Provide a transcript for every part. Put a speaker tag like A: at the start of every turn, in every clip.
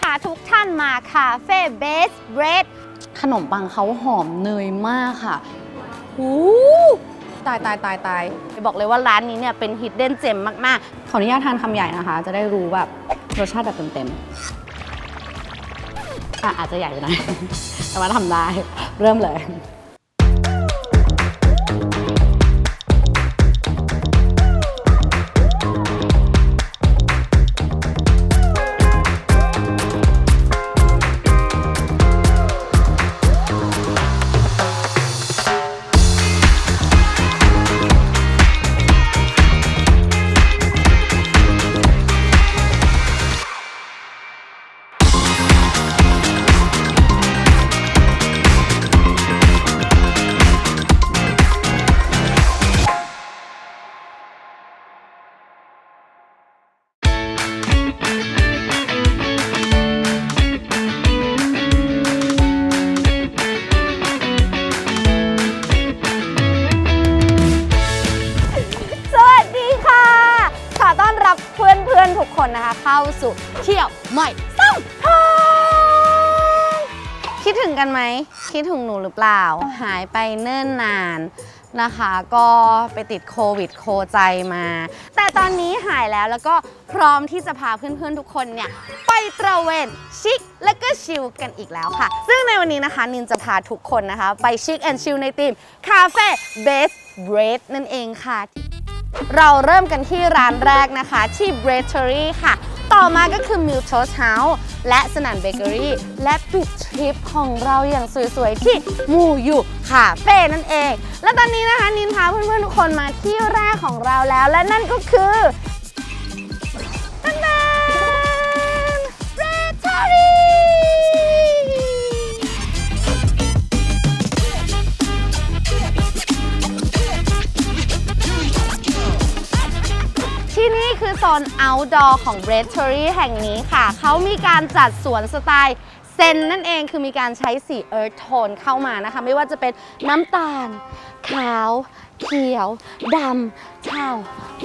A: พาทุกท่านมาคาเฟ่เบสเบรดขนมปังเขาหอมเนยมากค่ะหูตายตายตายตายบอกเลยว่าร้านนี้เนี่ยเป็นฮิดเด้นเจมมาก ๆ ขออนุญาตทานคำใหญ่นะคะ จะได้รู้แบบรสชาติแบบเต็มๆอะอาจจะใหญ่ไปหน่อยแต่ว่าทำได้ เริ่มเลย กันไหมคิดถึงหนูหรือเปล่า หายไปเนิ่นนานนะคะ ก็ไปติดโควิดโคใจมา แต่ตอนนี้หายแล้วแล้วก็พร้อมที่จะพาเพื่อนๆทุกคนเนี่ย ไปตระเวนชิคและก็ชิลกันอีกแล้วค่ะ ซึ่งในวันนี้นะคะ นินจะพาทุกคนนะคะ ไปชิคแอนชิลในทีมคาเฟ่เบสเบรดนั่นเองค่ะ เราเริ่มกันที่ร้านแรกนะคะที่ b r e a t e r y ค่ะ ต่อมาก็คือมิลโชสเฮาส์และสนันเบเกอรี่ และปิดทริปของเราอย่างสวยๆ ที่มูยู่คาเฟ่นั่นเอง และตอนนี้นะคะนินพาเพื่อนๆ ทุกคนมาที่แรกของเราแล้ว และนั่นก็คือตันดัน b r e a t คือโซน outdoor ของ b r e d t o r y แห่งนี้ค่ะ เขามีการจัดสวนสไตล์เซนนั่นเองคือมีการใช้สี earth tone เข้ามานะคะ ไม่ว่าจะเป็นน้ำตาล ขาว เขียวดำเทา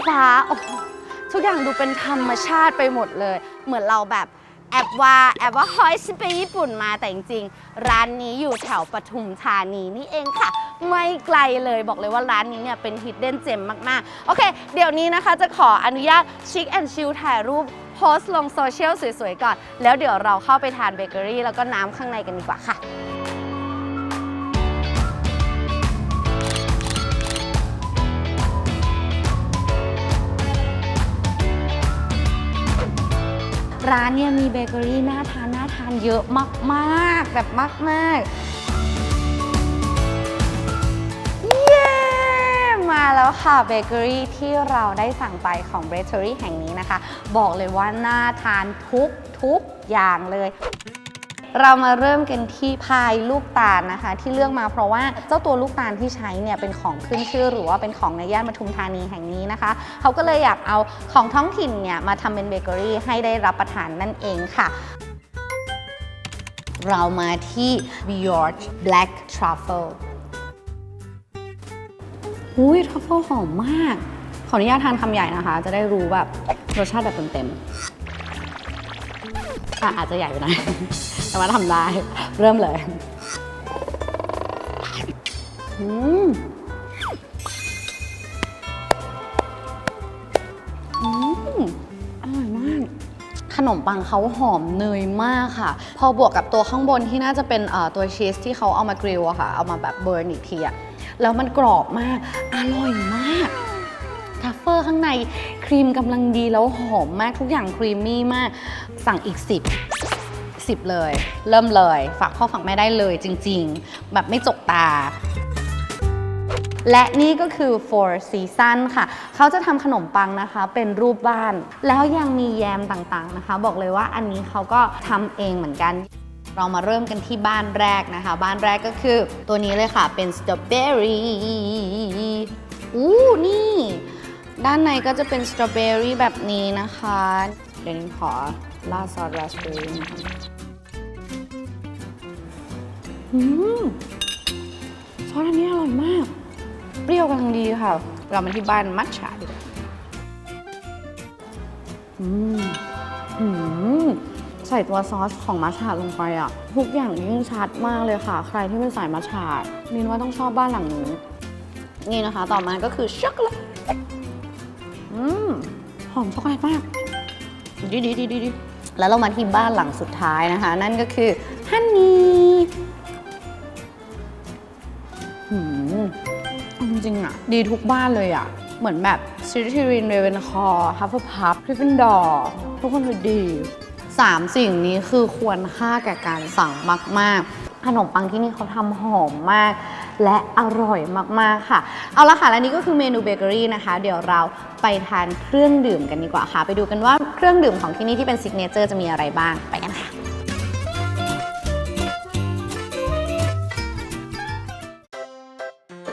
A: ฟ้า ทุกอย่างดูเป็นธรรมชาติไปหมดเลย เหมือนเราแบบ แอบว่าแอบว่าเฮ้ยฉันไปญี่ปุ่นมาแต่จริงๆร้านนี้อยู่แถวปทุมธานีนี่เองค่ะ ไม่ไกลเลยบอกเลยว่าร้านนี้เนี่ยเป็นฮิดเด้นเจมมากๆ โอเค เดี๋ยวนี้นะคะจะขออนุญาตชิคแอนชิลถ่ายรูปโพสต์ลงโซเชียลสวยๆก่อน แล้วเดี๋ยวเราเข้าไปทานเบเกอรี่แล้วก็น้ำข้างในกันดีกว่าค่ะ ร้านเนี่ยมีเบเกอรี่น่าทานน่าทานเยอะมากๆ แบบมากๆ เย้ มาแล้วค่ะเบเกอรี่ที่เราได้สั่งไปของเบเกอรี่แห่งนี้นะคะ บอกเลยว่าน่าทานทุกทุกอย่างเลย เรามาเริ่มกันที่พายลูกตาลนะคะ ที่เลือกมาเพราะว่าเจ้าตัวลูกตาลที่ใช้เนี่ยเป็นของขึ้นชื่อหรือว่าเป็นของในย่านปทุมธานีแห่งนี้นะคะ เขาก็เลยอยากเอาของท้องถิ่นเนี่ยมาทำเป็นเบเกอรี่ให้ได้รับประทานนั่นเองค่ะเรามาที่ Bjork Black Truffle อุ้ยทรัฟเฟิลหอมมาก ขออนุญาตทานคำใหญ่นะคะ จะได้รู้แบบรสชาติแบบเต็มๆอะอาจจะใหญ่ไปหน่อย ว่าทำได้ เริ่มเลยอืมอืมอร่อยมาก ขนมปังเขาหอมเนยมากค่ะ พอบวกกับตัวข้างบนที่น่าจะเป็นตัวชีสที่เขาเอามากริลอะค่ะ เอามาแบบเบิร์นอีกทีอะแล้วมันกรอบมาก อร่อยมากทัฟเฟอร์ข้างในครีมกำลังดีแล้วหอมมากทุกอย่างครีมมี่มาก สั่งอีก 10 10 เลย เริ่มเลย ฝากพ่อฝากแม่ได้เลยจริง ๆ แบบไม่จกตา และนี่ก็คือ Four Season ค่ะ เขาจะทำขนมปังนะคะ เป็นรูปบ้าน แล้วยังมีแยมต่างๆนะคะ บอกเลยว่าอันนี้เขาก็ทำเองเหมือนกันเรามาเริ่มกันที่บ้านแรกนะคะ บ้านแรกก็คือตัวนี้เลยค่ะ เป็นสตรอเบอรี่อู้นี่ ด้านในก็จะเป็นสตรอเบอรี่แบบนี้นะคะ เดี๋ยวนี้ขอราดซอสราสเบอรี่นะคะ อืมซอสอันนี้อร่อยมาก เปรี้ยวกำลังดีค่ะ เรามาที่บ้านมัทฉะดีกว่าอืมอืมใส่ตัวซอสของมัชฉะลงไปอะ ทุกอย่างยิ่งชัดมากเลยค่ะ ใครที่เป็นสายมัชฉะมินว่าต้องชอบบ้านหลังนี้ นี่นะคะ ต่อมาก็คือช็อกโกแลตอืมหอมช็อกโกแลตมากดีดีดีดีดีแล้วเรามาที่บ้านหลังสุดท้ายนะคะ นั่นก็คือฮันนี่ ดีทุกบ้านเลยอะเหมือนแบบซิติรินเรเวนคอร์ฮัฟเฟิลพับกริฟฟินดอร์ทุกคนคือดีสามสิ่งนี้คือควรค่าแก่การสั่งมาก ๆ ขนมปังที่นี่เขาทำหอมมาก และอร่อยมาก ๆ ค่ะ เอาละค่ะ และนี่ก็คือเมนูเบเกอรี่นะคะ เดี๋ยวเราไปทานเครื่องดื่มกันดีกว่าค่ะ ไปดูกันว่าเครื่องดื่มของที่นี่ที่เป็นซิกเนเจอร์จะมีอะไรบ้าง ไปกันค่ะ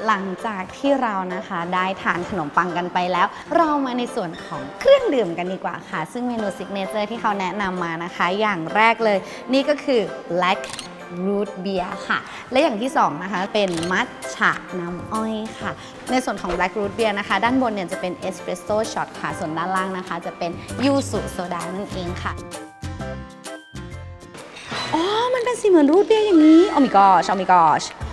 A: หลังจากที่เรานะคะได้ทานขนมปังกันไปแล้ว เรามาในส่วนของเครื่องดื่มกันดีกว่าค่ะ ซึ่งเมนูซิกเนเจอร์ที่เขาแนะนำมานะคะ อย่างแรกเลย นี่ก็คือ black root beer ค่ะ และอย่างที่สองนะคะเป็นมัทฉะน้ำอ้อยค่ะ ในส่วนของ black root beer นะคะ ด้านบนเนี่ยจะเป็น espresso shot ค่ะ ส่วนด้านล่างนะคะ จะเป็นยูสุโซดานั่นเองค่ะ อ๋อ มันเป็นสีเหมือนรูทเบียร์อย่างนี้ โอ้ my gosh โอ้ my gosh อืม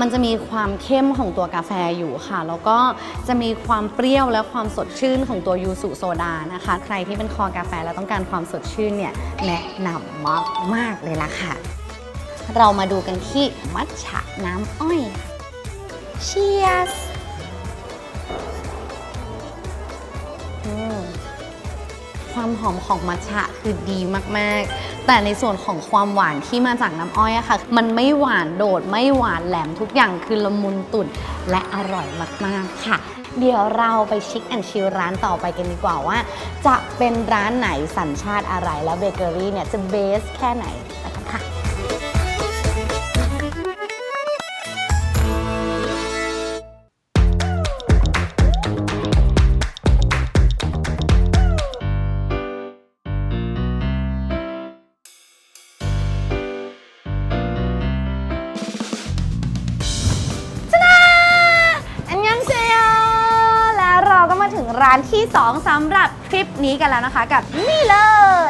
A: มันจะมีความเข้มของตัวกาแฟอยู่ค่ะ แล้วก็จะมีความเปรี้ยวและความสดชื่นของตัวยูสุโซดานะคะ ใครที่เป็นคอกาแฟแล้วต้องการความสดชื่นเนี่ยแนะนำมากมากๆเลยล่ะค่ะ เรามาดูกันที่มัทฉะน้ำอ้อยเชียร์ ความหอมของมัทฉะคือดีมากๆ แต่ในส่วนของความหวานที่มาจากน้ำอ้อยอะค่ะ มันไม่หวานโดดไม่หวานแหลมทุกอย่างคือละมุนตุ่นและอร่อยมากๆค่ะ เดี๋ยวเราไปชิคแอนชิลร้านต่อไปกันดีกว่าว่า จะเป็นร้านไหนสัญชาติอะไรแล้วเบเกอรี่เนี่ยจะเบสแค่ไหนไป ที่2สำหรับทริปนี้กันแล้วนะคะกับนี่เล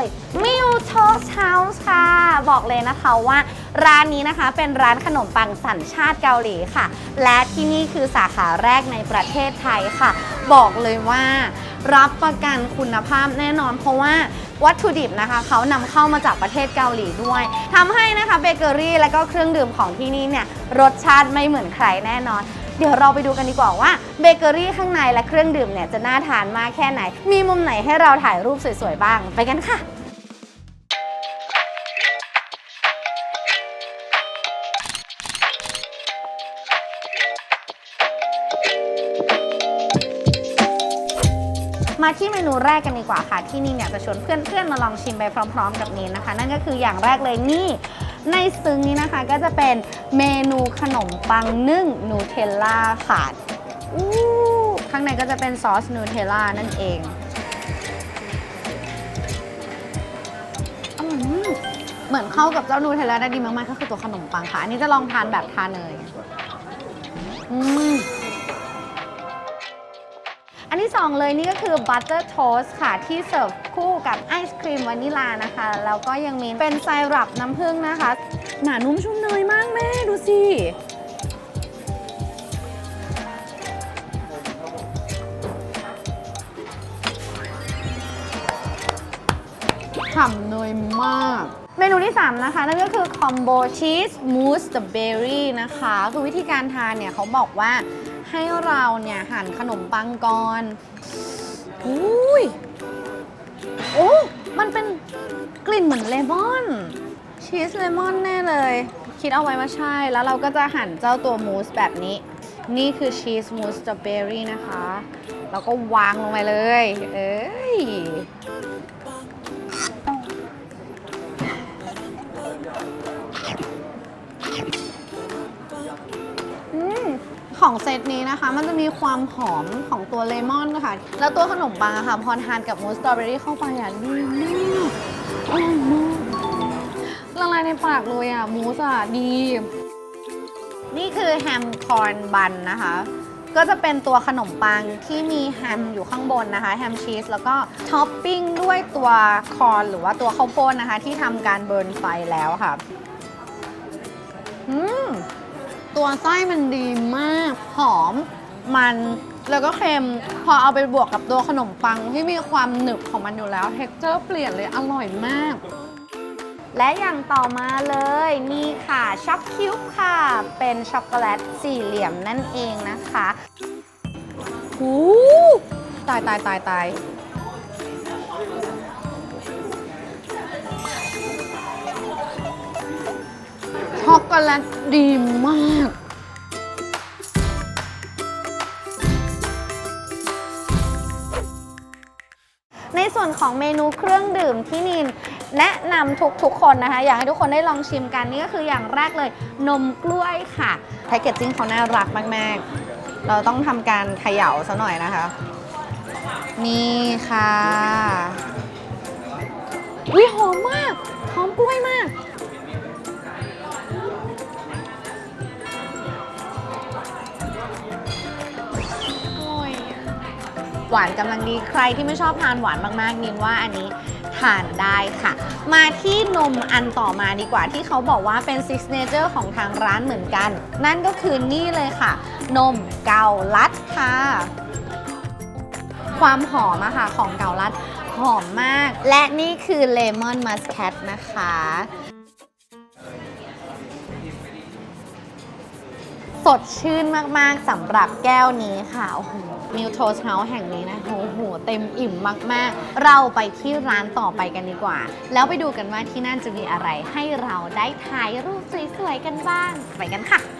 A: ยมิวทอสเฮาส์ค่ะ บอกเลยนะคะว่าร้านนี้นะคะเป็นร้านขนมปังสัญชาติเกาหลีค่ะ และที่นี่คือสาขาแรกในประเทศไทยค่ะ บอกเลยว่ารับประกันคุณภาพแน่นอน เพราะว่าวัตถุดิบนะคะเขานำเข้ามาจากประเทศเกาหลีด้วยทำให้นะคะเบเกอรี่และก็เครื่องดื่มของที่นี่เนี่ยรสชาติไม่เหมือนใครแน่นอน เดี๋ยวเราไปดูกันดีกว่าว่าเบเกอรี่ข้างในและเครื่องดื่มเนี่ยจะน่าทานมากแค่ไหน มีมุมไหนให้เราถ่ายรูปสวยๆบ้าง ไปกันค่ะมาที่เมนูแรกกันดีกว่าค่ะ ที่นี่เนี่ยจะชวนเพื่อนๆมาลองชิมไปพร้อม ๆ กับนี้นะคะ นั่นก็คืออย่างแรกเลยนี่ ในซึ้งนี้นะคะก็จะเป็นเมนูขนมปังนึ่งนูเทลล่าค่ะอู้ข้างในก็จะเป็นซอสนูเทลล่านั่นเองอร่อยมากเหมือนเข้ากับเจ้านูเทลล่าได้ดีมากๆก็คือตัวขนมปังค่ะ อันนี้จะลองทานแบบทานเนยอืม ที่ 2 เลยนี่ก็คือ Butter Toast ค่ะที่เสิร์ฟคู่กับไอศครีมวานิลานะคะ แล้วก็ยังมีเป็นไซรัปน้ำผึ้งนะคะ หนานุ่มชุ่มเนยมากแม่ดูสิฉ่ำเนยมาก เมนูที่ 3 นะคะ นั่นก็คือคอมโบชีสมูสเบอร์รี่นะคะ คือวิธีการทานเนี่ยเขาบอกว่า ให้เราเนี่ยหั่นขนมปังก่อนอุ้ย โอ้ มันเป็นกลิ่นเหมือนเลมอน ชีสเลมอนแน่เลย คิดเอาไว้ว่าใช่ แล้วเราก็จะหั่นเจ้าตัวมูสแบบนี้ นี่คือชีสมูสสตรอเบอรี่นะคะ แล้วก็วางลงไปเลย เอ้ย ของเซตนี้นะคะ มันจะมีความหอมของตัวเลมอนค่ะ แล้วตัวขนมปังอะค่ะ พอทานกับมูสสตรอเบอรี่เข้าไปอะดีมากอร่อยมากละลายในปากเลยอะมูสอะดี นี่คือแฮมคอนบันนะคะ ก็จะเป็นตัวขนมปังที่มีแฮมอยู่ข้างบนนะคะแฮมชีสแล้วก็ท็อปปิ้งด้วยตัวคอนหรือว่าตัวข้าวโพดนะคะ ที่ทำการเบิร์นไฟแล้วค่ะ อืม ตัวไส้มันดีมาก หอม มันแล้วก็เค็ม พอเอาไปบวกกับตัวขนมปังที่มีความหนึบของมันอยู่แล้ว เท็กเจอร์เปลี่ยนเลยอร่อยมาก และอย่างต่อมาเลยนี่ค่ะช็อกคิวบ์ค่ะ เป็นช็อกโกแลตสี่เหลี่ยมนั่นเองนะคะหูตายตายตายตาย โกแลตดีมาก ในส่วนของเมนูเครื่องดื่มที่นินแนะนำทุกทุกๆคนนะคะ อยากให้ทุกคนได้ลองชิมกันนี่ก็คืออย่างแรกเลยนมกล้วยค่ะแพคเกจจิ้งเขาน่ารักมากๆ เราต้องทำการเขย่าซะหน่อยนะคะ นี่ค่ะวิหอมมาก หอมกล้วยมาก หวานกำลังดีใครที่ไม่ชอบทานหวานมากๆนินว่าอันนี้ทานได้ค่ะ มาที่นมอันต่อมาดีกว่าที่เขาบอกว่าเป็นซิกเนเจอร์ของทางร้านเหมือนกัน นั่นก็คือนี่เลยค่ะ นมเกาลัดค่ะ ความหอมอะค่ะของเกาลัดหอมมาก และนี่คือเลมอนมัสแคทนะคะ สดชื่นมากๆสำหรับแก้วนี้ค่ะ โอ้โหมิวโทสเฮาส์แห่งนี้นะโอ้โห เต็มอิ่มมากๆ เราไปที่ร้านต่อไปกันดีกว่า แล้วไปดูกันว่าที่นั่นจะมีอะไรให้เราได้ถ่ายรูปสวยๆกันบ้าง ไปกันค่ะและ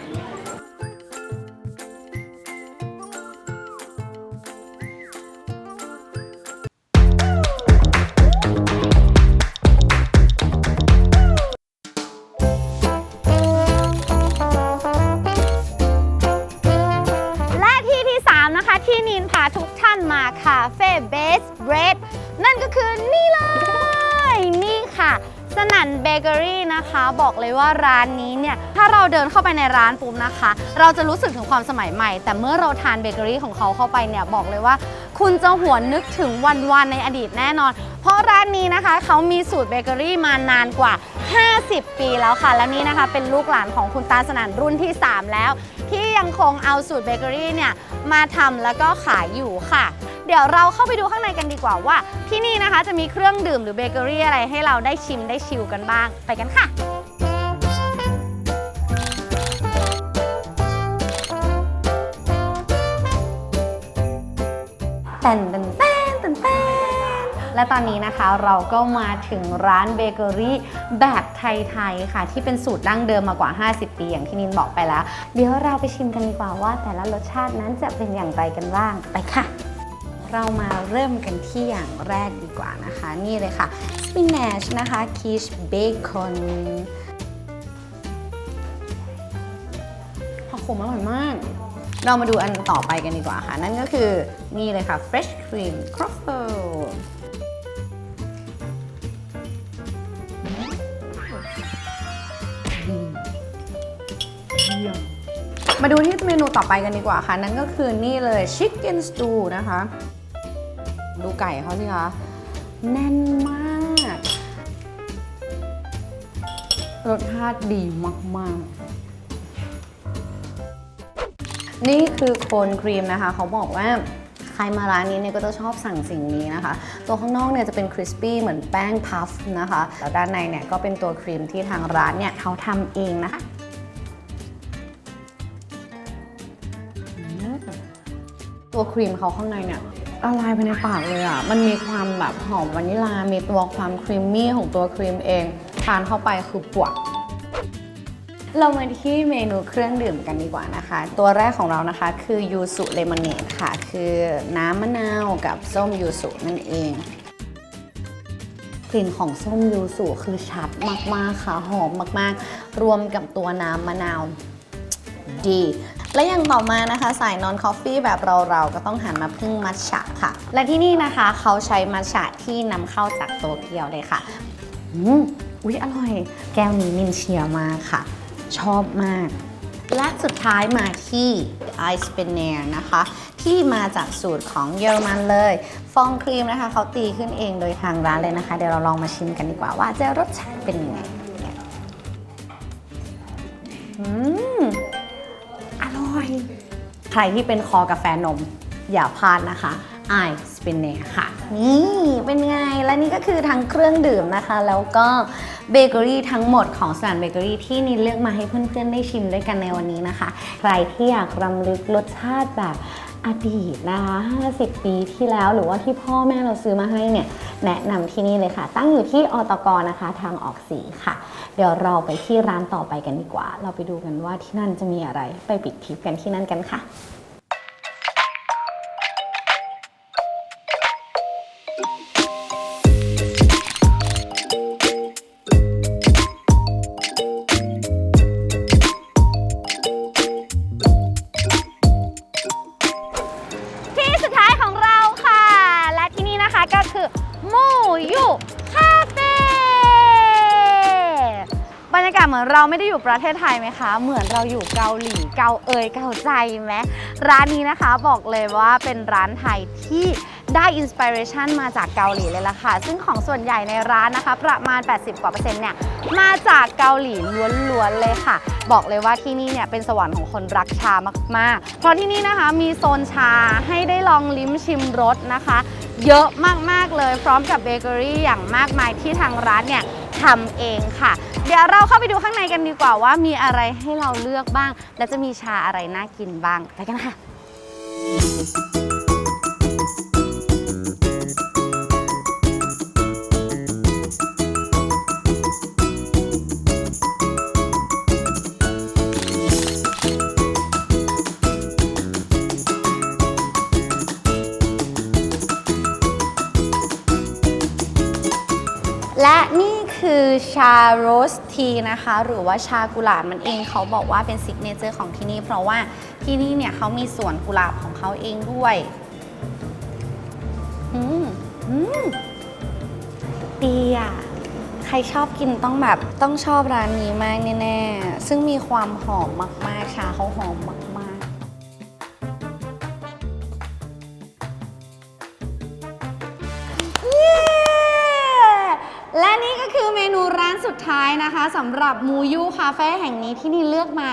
A: ถ้าเราเดินเข้าไปในร้านปุ๊บนะคะ เราจะรู้สึกถึงความสมัยใหม่ แต่เมื่อเราทานเบเกอรี่ของเขาเข้าไปเนี่ยบอกเลยว่า คุณจะหวนนึกถึงวันวานในอดีตแน่นอน เพราะร้านนี้นะคะเขามีสูตรเบเกอรี่มานานกว่า 50 ปีแล้วค่ะ แล้วนี่นะคะเป็นลูกหลานของคุณตาสนั่นรุ่นที่ 3 แล้ว ที่ยังคงเอาสูตรเบเกอรี่เนี่ยมาทำแล้วก็ขายอยู่ค่ะเดี๋ยวเราเข้าไปดูข้างในกันดีกว่าว่า ที่นี่นะคะจะมีเครื่องดื่มหรือเบเกอรี่อะไรให้เราได้ชิมได้ชิลกันบ้าง ไปกันค่ะ แตนแตนแตนแตนแตนและตอนนี้นะคะเราก็มาถึงร้านเบเกอรี่แบบไทยๆค่ะ ที่เป็นสูตรดั้งเดิมมากว่า 50 ปีอย่างที่นินบอกไปแล้ว เดี๋ยวเราไปชิมกันดีกว่าว่า แต่ละรสชาตินั้นจะเป็นอย่างไรกันบ้างไปค่ะ เรามาเริ่มกันที่อย่างแรกดีกว่านะคะ นี่เลยค่ะสปิน c h นะคะคีชเบคอนผักขมอร่อยมาก เรามาดูอันต่อไปกันดีกว่าค่ะ นั่นก็คือนี่เลยค่ะ fresh cream croffle มาดูที่เมนูต่อไปกันดีกว่าค่ะ นั่นก็คือนี่เลย chicken stew นะคะ ดูไก่เขาสิคะ แน่นมาก รสชาติดีมาก ๆ นี่คือโคนครีมนะคะ เขาบอกว่าใครมาร้านนี้เนี่ยก็จะชอบสั่งสิ่งนี้นะคะ ตัวข้างนอกเนี่ยจะเป็นคริสปี้เหมือนแป้งพัฟนะคะแล้วด้านในเนี่ยก็เป็นตัวครีมที่ทางร้านเนี่ยเขาทำเองนะคะตัวครีมเขาข้างในเนี่ยละลายไปในปากเลยอะ มันมีความแบบหอมวานิลา มีตัวความครีมมี่ของตัวครีมเอง ทานเข้าไปคือปวด เรามาที่เมนูเครื่องดื่มกันดีกว่านะคะ ตัวแรกของเรานะคะคือยูสุเลมอนเนดค่ะ คือน้ำมะนาวกับส้มยูสุนั่นเองกลิ่นของส้มยูสุคือชัดมากๆค่ะหอมมากๆ รวมกับตัวน้ำมะนาวดี และอย่างต่อมานะคะสายนอนคอฟฟี่แบบเราๆ ก็ต้องหันมาพึ่งมัทฉะค่ะ และที่นี่นะคะเขาใช้มัทฉะที่นำเข้าจากโตเกียวเลยค่ะ อืมอุ๊ย อร่อย แก้วนี้นินเชียมากค่ะ ชอบมาก และสุดท้ายมาที่ Ice p e n e r นะคะ ที่มาจากสูตรของเยอรมันเลย ฟองครีมนะคะเขาตีขึ้นเองโดยทางร้านเลยนะคะ เดี๋ยวเราลองมาชิมกันดีกว่าว่าจะรสชาติเป็นยังไงอืมอร่อย ใครที่เป็นคอกาแฟนม อย่าพลาดนะคะไอสปินเน่ค่ะ นี่เป็นไง และนี่ก็คือทั้งเครื่องดื่มนะคะ แล้วก็เบเกอรี่ทั้งหมดของสถานเบเกอรี่ที่นินเลือกมาให้เพื่อนๆได้ชิมด้วยกันในวันนี้นะคะ ใครที่อยากรำลึกรสชาติแบบอดีตนะคะ50 ปีที่แล้วหรือว่าที่พ่อแม่เราซื้อมาให้เนี่ย แนะนำที่นี่เลยค่ะ ตั้งอยู่ที่อตกนะคะ ทางออกสีค่ะ เดี๋ยวเราไปที่ร้านต่อไปกันดีกว่า เราไปดูกันว่าที่นั่นจะมีอะไร ไปปิดทิปกันที่นั่นกันค่ะ อยู่ประเทศไทยไหมคะ เหมือนเราอยู่เกาหลีเกาเอยเกาใจไหมร้านนี้นะคะบอกเลยว่าเป็นร้านไทยที่ได้อินสปิเรชันมาจากเกาหลีเลยล่ะค่ะ ซึ่งของส่วนใหญ่ในร้านนะคะ ประมาณ 80 กว่าเปอร์เซ็นต์เนี่ย มาจากเกาหลีล้วนๆเลยค่ะ บอกเลยว่าที่นี่เนี่ยเป็นสวรรค์ของคนรักชามากๆ เพราะที่นี่นะคะมีโซนชาให้ได้ลองลิ้มชิมรสนะคะ เยอะมาก ๆ เลยพร้อมกับเบเกอรี่อย่างมากมายที่ทางร้านเนี่ยทำเองค่ะ เดี๋ยวเราเข้าไปดูข้างในกันดีกว่าว่ามีอะไรให้เราเลือกบ้าง และจะมีชาอะไรน่ากินบ้างไปกันค่ะและ คือชาโรสทีนะคะ หรือว่าชากุหลาบมันเองเขาบอกว่าเป็นซิกเนเจอร์ของที่นี่ เพราะว่าที่นี่เนี่ยเขามีสวนกุหลาบของเขาเองด้วยอืมอืมดีอะใครชอบกินต้องแบบต้องชอบร้านนี้มากแน่ๆ ซึ่งมีความหอมมากๆ ชาเขาหอมมาก ท้ายนะคะสำหรับมูยูคาเฟ่แห่งนี้ที่นี่เลือกมา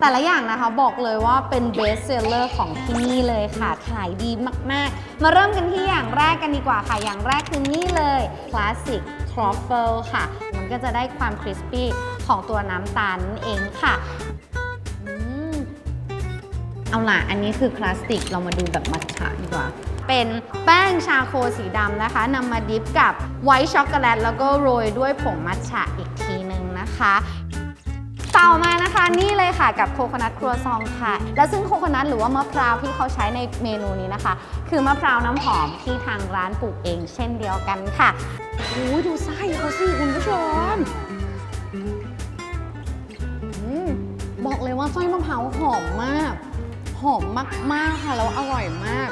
A: แต่ละอย่างนะคะบอกเลยว่าเป็นเบสเซลเลอร์ของที่นี่เลยค่ะขายดีมากๆ มาเริ่มกันที่อย่างแรกกันดีกว่าค่ะ อย่างแรกคือนี่เลยคลาสสิกทรอฟเฟิลค่ะ มันก็จะได้ความคริสปี้ของตัวน้ำตาลเองค่ะอืมเอาล่ะ อันนี้คือคลาสสิก เรามาดูแบบมัทฉะดีกว่า เป็นแป้งชาโคสีดำนะคะนำมาดิฟกับไวท์ช็อกโกแลตแล้วก็โรยด้วยผงมัทฉะอีกทีหนึ่งนะคะต่อมานะคะนี่เลยค่ะกับโคโคนัทครัวซองค่ะ และซึ่งโคโคนัทหรือว่ามะพร้าวที่เขาใช้ในเมนูนี้นะคะ คือมะพร้าวน้ำหอมที่ทางร้านปลูกเองเช่นเดียวกันค่ะโอ้ยดูไส้เขาสิคุณผู้ชมอืมบอกเลยว่าไส้มะพร้าวหอมมาก หอมมากๆค่ะแล้วอร่อยมาก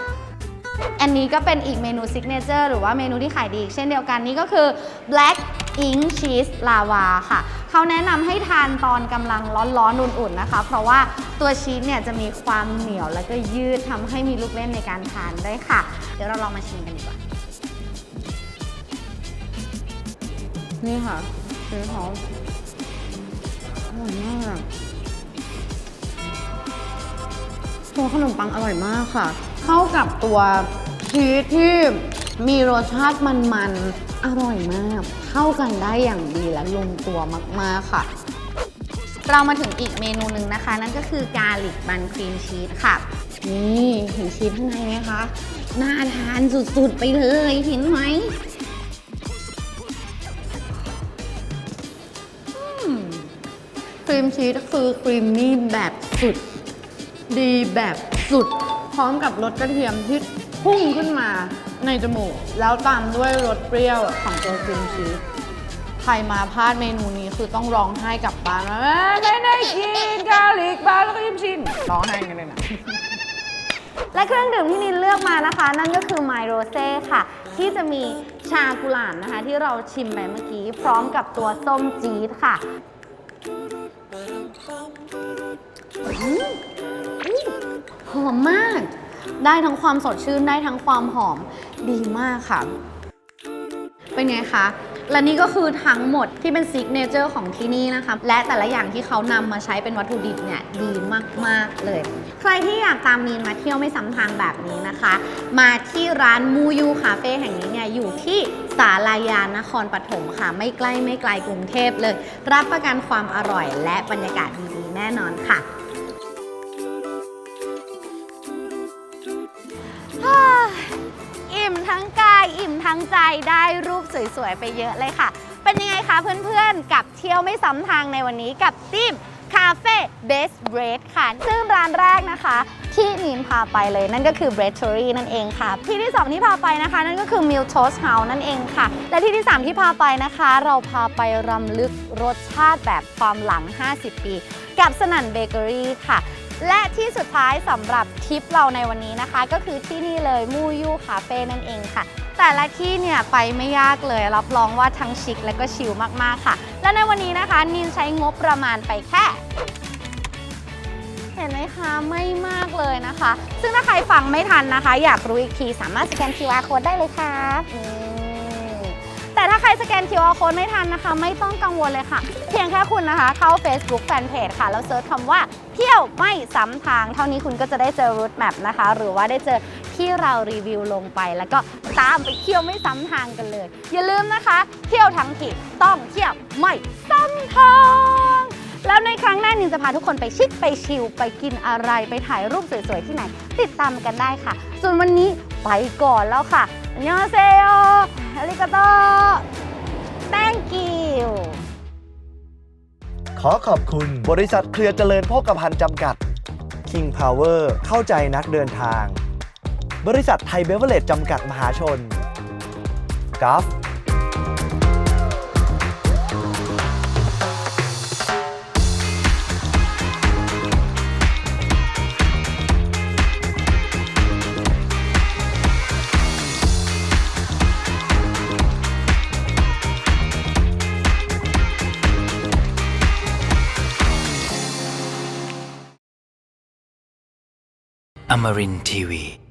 A: อันนี้ก็เป็นอีกเมนูซิกเนเจอร์หรือว่าเมนูที่ขายดีอีกเช่นเดียวกันนี่ก็คือ black ink cheese lava ค่ะ เขาแนะนำให้ทานตอนกำลังร้อนๆอุ่นๆนะคะ เพราะว่าตัวชีสเนี่ยจะมีความเหนียวแล้วก็ยืดทำให้มีลูกเล่นในการทานได้ค่ะ เดี๋ยวเราลองมาชิมกันดีกว่า นี่ค่ะชีสเขาอร่อยมากตัวขนมปังอร่อยมากค่ะ เข้ากับตัวชีสที่มีรสชาติมันๆ อร่อยมาก เข้ากันได้อย่างดีและลงตัวมากๆค่ะ เรามาถึงอีกเมนูหนึ่งนะคะ นั่นก็คือกาลิกบันครีมชีสค่ะ นี่เห็นชีสข้างในไหมคะ น่าทานสุดๆไปเลยเห็นไหมครีมชีสคือครีมมี่แบบสุด ดีแบบสุด ร้อมกับรสกระเทียมที่พุ่งขึ้นมาในจมูก แล้วตามด้วยรสเปรี้ยวของตัวครีมชีสใครมาพลาดเมนูนี้คือต้องร้องไห้กลับบ้านว่าไม่ได้กินกาลิกบาแล้วก็ยิ้มชินร้องไห้กันเลยนะ และเครื่องดื่มที่นินเลือกมานะคะ นั่นก็คือไมโรเซ่ค่ะ ที่จะมีชากุหลาบนะคะ ที่เราชิมไปเมื่อกี้ พร้อมกับตัวส้มจี๊ดค่ะ อมมาก ได้ทั้งความสดชื่นได้ทั้งความหอมดีมากค่ะ เป็นไงคะและนี่ก็คือทั้งหมดที่เป็นซิกเนเจอร์ของที่นี่นะคะ และแต่ละอย่างที่เขานำมาใช้เป็นวัตถุดิบเนี่ยดีมาก ๆ เลย ใครที่อยากตามมีนมาเที่ยวไม่ซ้ำทางแบบนี้นะคะ มาที่ร้านมูยูคาเฟ่แห่งนี้เนี่ยอยู่ที่สาลายานครปฐมค่ะ ไม่ใกล้ไม่ไกลกรุงเทพเลย รับประกันความอร่อยและบรรยากาศดีๆแน่นอนค่ะ สวยๆ ไปเยอะเลยค่ะ เป็นยังไงคะเพื่อนๆ กับเที่ยวไม่ซ้ำทางในวันนี้กับทีมคาเฟ่เบสเบรดค่ะ ซึ่งร้านแรกนะคะ ที่นีนพาไปเลยนั่นก็คือ b r e a d t o r y นั่นเองค่ะ ที่ที่ 2 ที่พาไปนะคะ นั่นก็คือ Mill Toast House นั่นเองค่ะ และที่ที่ 3 ที่พาไปนะคะ เราพาไปรำลึกรสชาติแบบความหลัง 50 ปี กับสนั่นเบเกอรี่ค่ะ และที่สุดท้ายสำหรับทริปเราในวันนี้นะคะ ก็คือที่นี่เลยมูยูคาเฟ่นั่นเองค่ะ แต่ละที่เนี่ยไปไม่ยากเลยรับรองว่าทั้งชิคและก็ชิลมากๆค่ะ และในวันนี้นะคะนินใช้งบประมาณไปแค่เห็นไหมคะไม่มากเลยนะคะ ซึ่งถ้าใครฟังไม่ทันนะคะ อยากรู้อีกทีสามารถสแกน QR code ได้เลยครับ แต่ถ้าใครสแกน QR code ไม่ทันนะคะ ไม่ต้องกังวลเลยค่ะ เพียงแค่คุณนะคะ เข้า Facebook Fanpage ค่ะ แล้วเซิร์ชคำว่าเที่ยวไม่ซ้ำทาง เท่านี้คุณก็จะได้เจอรูทแมปนะคะ หรือว่าได้เจอที่เรารีวิวลงไป แล้วก็ตามไปเที่ยวไม่ซ้ำทางกันเลย อย่าลืมนะคะ เที่ยวทั้งทีต้องเที่ยวไม่ซ้ำทางแล้วในครั้งหน้านินจะพาทุกคนไปชิคไปชิลไปกินอะไรไปถ่ายรูปสวยๆที่ไหน ติดตามกันได้ค่ะ ส่วนวันนี้ไปก่อนแล้วค่ะ อันยองเซโยอาริกาโต thank you
B: ขอขอบคุณบริษัทเครือเจริญโภคภัณฑ์จำกัด King Power เข้าใจนักเดินทาง บริษัทไทยเบเวอร์เรจจำกัดมหาชนกราฟ
C: Amarin Tiwi.